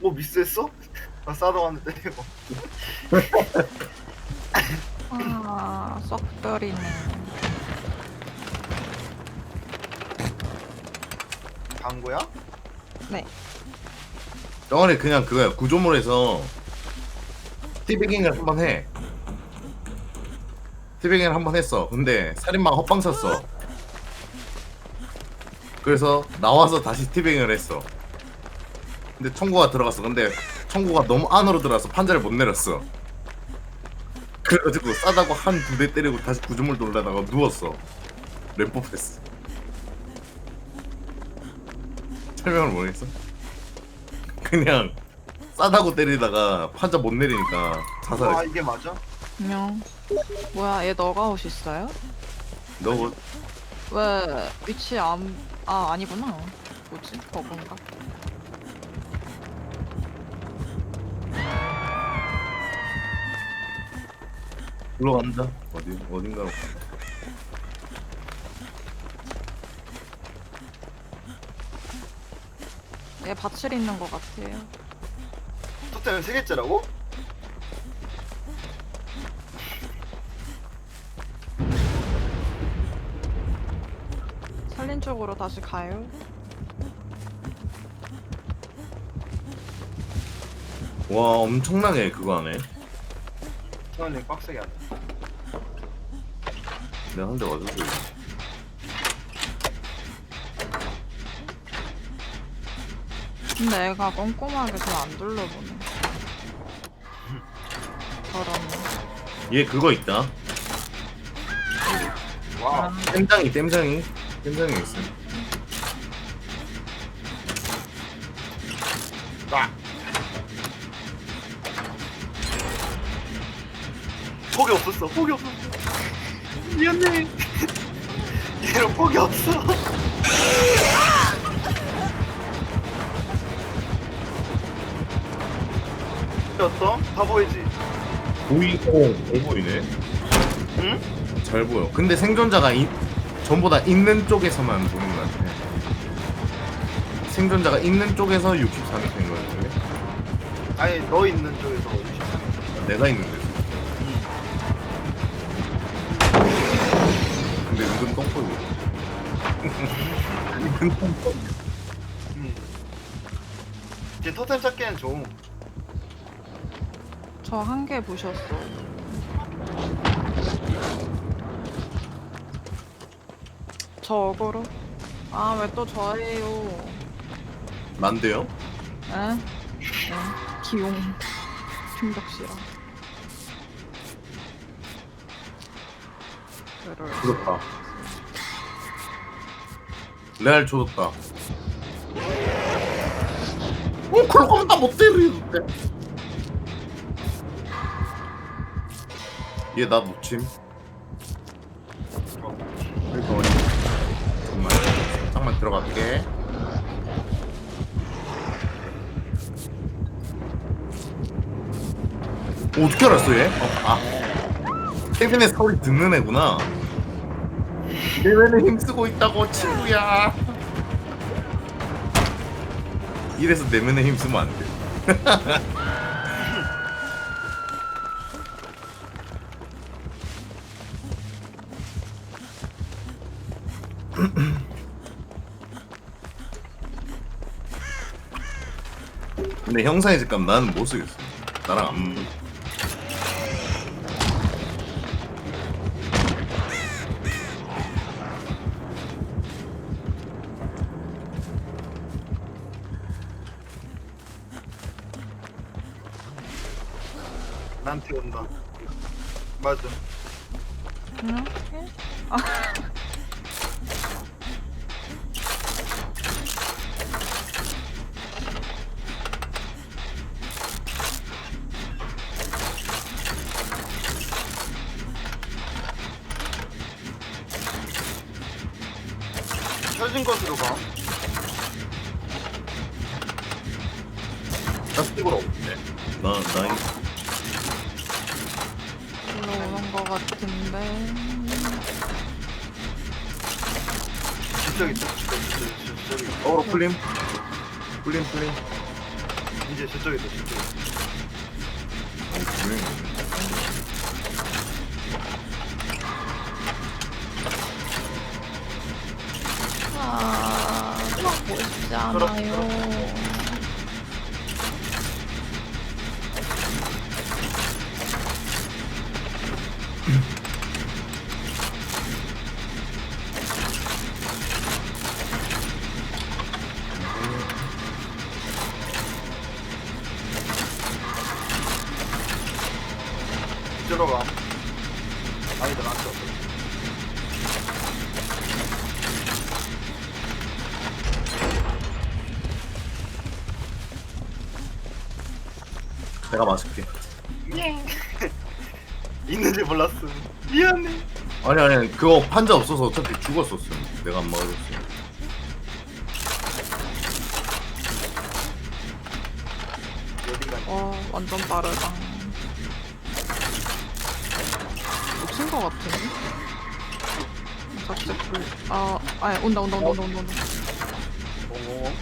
뭐 미스했어? 나 싸다 왔는데 이거 아, 썩들이네. 광고야? 네. 영원히 그냥 그거야 구조물에서 티베깅을 한 번 해 티베깅을 한 번 했어 근데 살인마가 헛방 쳤어 그래서 나와서 다시 티베깅을 했어 근데 청구가 들어갔어 근데 청구가 너무 안으로 들어가서 판자를 못 내렸어 그래가지고 싸다고 한 두 대 때리고 다시 구조물 돌다가 누웠어 램포패스 설명을 모르겠어? 그냥 싸다고 때리다가 판자 못 내리니까 아 자살했어. 이게 맞아? 안녕. 뭐야, 얘 너가 옷 있어요? 너 뭐- 왜 위치 안, 아, 아니구나. 뭐지? 버그인가? 올라간다. 어디 어딘가로. 가. 얘 밭을 있는 것 같아요. 토템은 세 개째라고? 살린 쪽으로 다시 가요. 와 엄청나게 그거 하네. 저는 빡세게 한다 내가 한대 맞았어. 이거. 근데 애가 꼼꼼하게 잘 안 둘러보네. 저런. 얘 그거 있다. 와 땜장이 땜장이 땜장이 있어. 나. 폭이 없었어 폭이 없었어 미안해 얘는 폭이 없어 어떤? 다 보이지? 보이고 잘 보이네. 응? 잘 보여. 근데 생존자가 이, 전부 다 있는 쪽에서만 보는 것 같아. 생존자가 있는 쪽에서 63m인 거야. 그게? 아니 너 있는 쪽에서 어디지? 내가 있는 데 근데 은근 똥꼬고. 은근 똥꼬. 응 이제 토템 찾기엔 좀저한 개 보셨어. 저 어그로? 아, 왜 또 저예요? 난데요? 에? 에? 기용. 충격시라. 그럴. 조졌다. 레알 조졌다. 어, 그럴 거면 나못 때리는데. 얘 나 놓침. 어디? 잠깐만, 들어갈게. 어, 어떻게 알았어 얘? 어, 아, 케빈의 소리 듣는 애구나. 내면에 힘쓰고 있다고 친구야. 이래서 내면에 힘쓰면 안 돼. 근데 형사의 집값 나는 못 쓰겠어. 나랑 안. 나한테 온다 맞아 응? 켜진 것으로 가 나 스틱으로. 나, 나, 이- 올라오는 것 같은데. 저기 있다 저기 저기 어로 풀림. 풀림, 풀림. 이제 저쪽 어, 분명히. 아, 먹고 싶지 않아요. 들어가 아니다 나한테 왔어 내가 맞을게. 있는지 몰랐어 미안해 아니 아니 그거 판자 없어서 어차피 죽었었어. 내가 안 막아줬어. 어디가 와, 완전 빠르다. 놓친 거 같은데? 작제 불. 아, 아예 온다, 온다, 온다, 온다, 온다. 어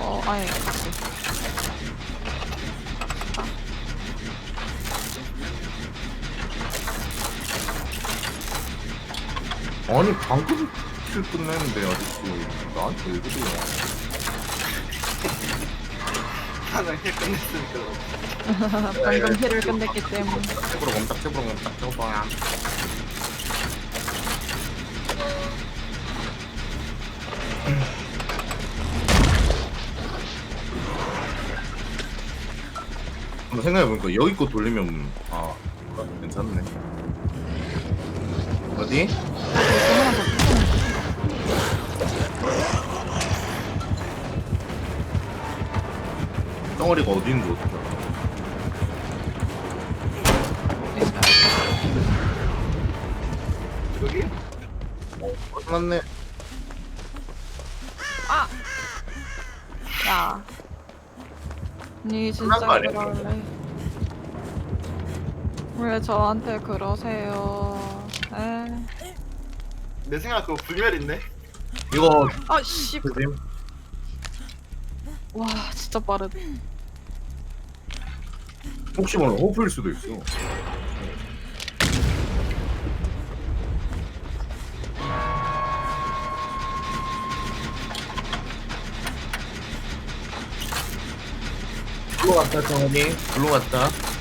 어, 아예 같이. 아니 방금 킬 끝냈는데 아직도 나한테 왜 그래? 하나 힐 끝냈으니까 방금 힐을 끝냈기 때문에. 탭으로 멈딱 탭으로 멈딱 탭으로 한번 생각해보니까 여기 거 돌리면 아 괜찮네 어디? 덩어리가 어디 있는지 어떻게 알아? 여기? 어, 맞네 아! 야. 니거 진짜 아니야? 그럴래? 왜 저한테 그러세요? 에? 내 생각 그거 불멸인데? 이거 아, 씨. 조심 와, 진짜 빠르다. 혹시 모르 호프일 수도 있어. 글로 갔다 정원이. 글로 갔다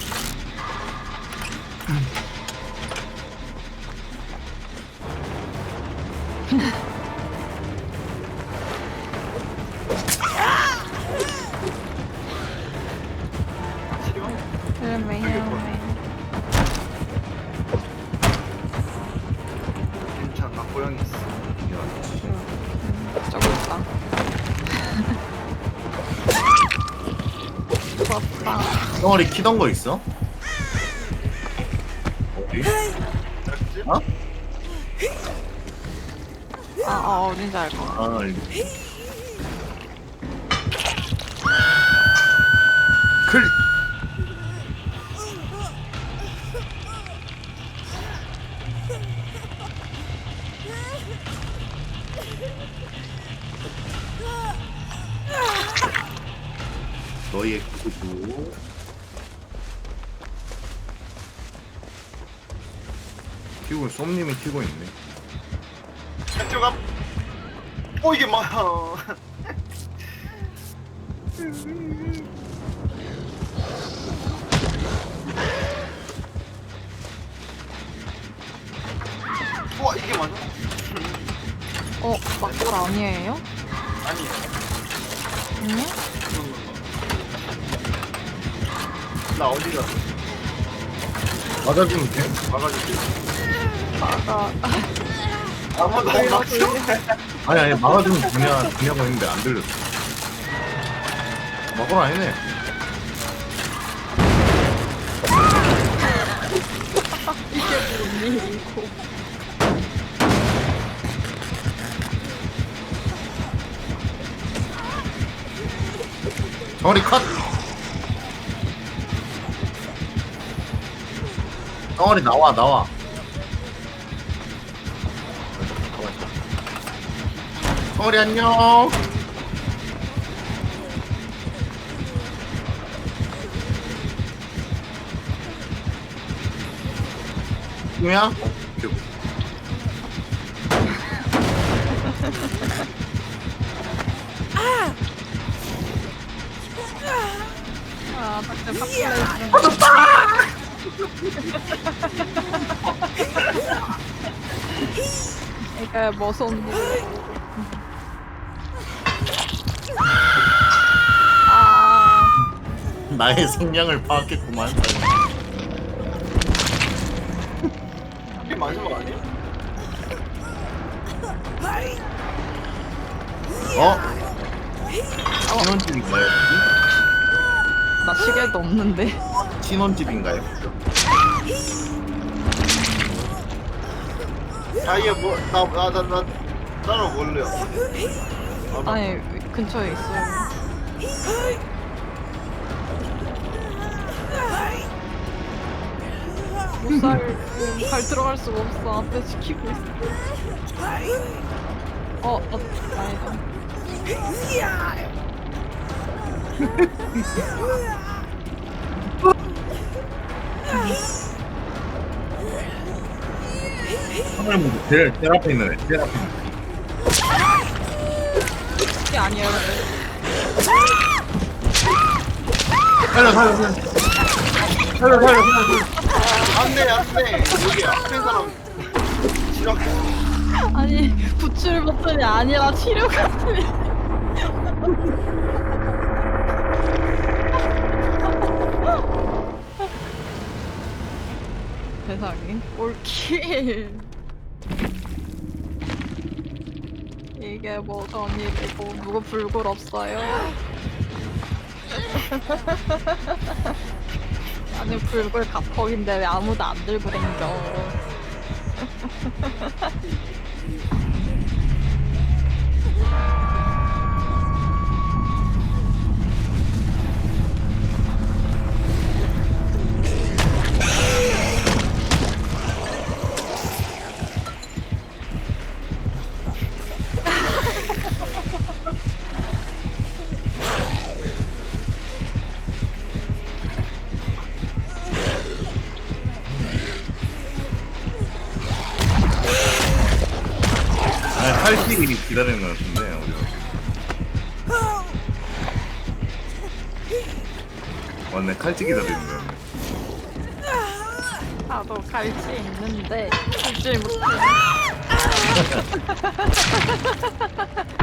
덩어리 키던 거 있어? 어디? 어? 아, 아, 어딘지 알것 같아. 아 알겠어 클 너희의 구두 키고 쏨님이 키고 있네 한쪽 앞. 어 이게 뭐야? 와 이게 맞아? 어, 막돌 아니에요? 아니에요. 응? 나 어디 가? 맞아주면 돼? 막아줄게. 막아. 아무도 안 막혀. 아니 아니 막아주면 되냐 되냐고 했는데 안 들렸어 아니네 밀고. 덩어리 컷 덩어리 나와 나와 머리 안녕. 뭐야? 아, 박자 박자. 애가 무서운 거. 아, 나의 성량을 파악했구만. 이게 마지막 아니야? 어? 신혼집인가요? 나 시계도 없는데. 여기? 신혼집인가요? 야 얘 뭐 나 나 나나 나는 원래요 아, 아니 근처에 있어요. 못살 잘 들어갈 수가 없어. 앞에 지키고 있어. 어, 어, 아니다. 하늘 문제 제일 앞에 있는 애. 제일 앞에 있는 애. 그게 아니에요. 살려 살려 살려. 살려 살려 살려. 안돼 안돼 여기 앞에 사람 지나가 아니 구출 버튼이 아니라 치료 버튼이. 세상에 올킬 이게 뭐 전 일이고 누구 불굴 없어요? 아니 불굴 갑폭인데 왜 아무도 안 들고 댕겨 칼집이 기다리는 것 같은데 우리가. 맞네 칼집 기다리는 거였네. 나도 갈지 있는데 줄줄 못해